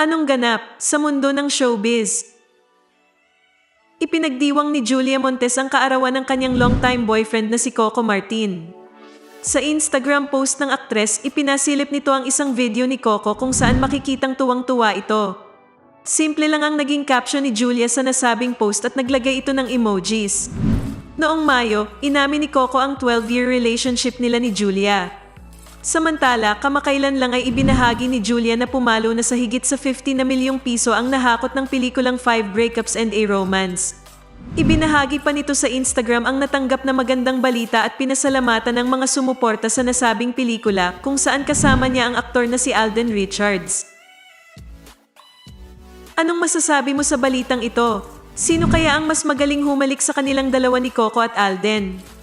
Anong ganap sa mundo ng showbiz? Ipinagdiwang ni Julia Montes ang kaarawan ng kanyang longtime boyfriend na si Coco Martin. Sa Instagram post ng aktres, ipinasilip nito ang isang video ni Coco kung saan makikitang tuwang-tuwa ito. Simple lang ang naging caption ni Julia sa nasabing post at naglagay ito ng emojis. Noong Mayo, inamin ni Coco ang 12-year relationship nila ni Julia. Samantala, kamakailan lang ay ibinahagi ni Julia na pumalo na sa higit sa 50 na milyong piso ang nahakot ng pelikulang 5 Breakups and a Romance. Ibinahagi pa nito sa Instagram ang natanggap na magandang balita at pinasalamatan ng mga sumuporta sa nasabing pelikula kung saan kasama niya ang aktor na si Alden Richards. Anong masasabi mo sa balitang ito? Sino kaya ang mas magaling humalik sa kanilang dalawa ni Coco at Alden?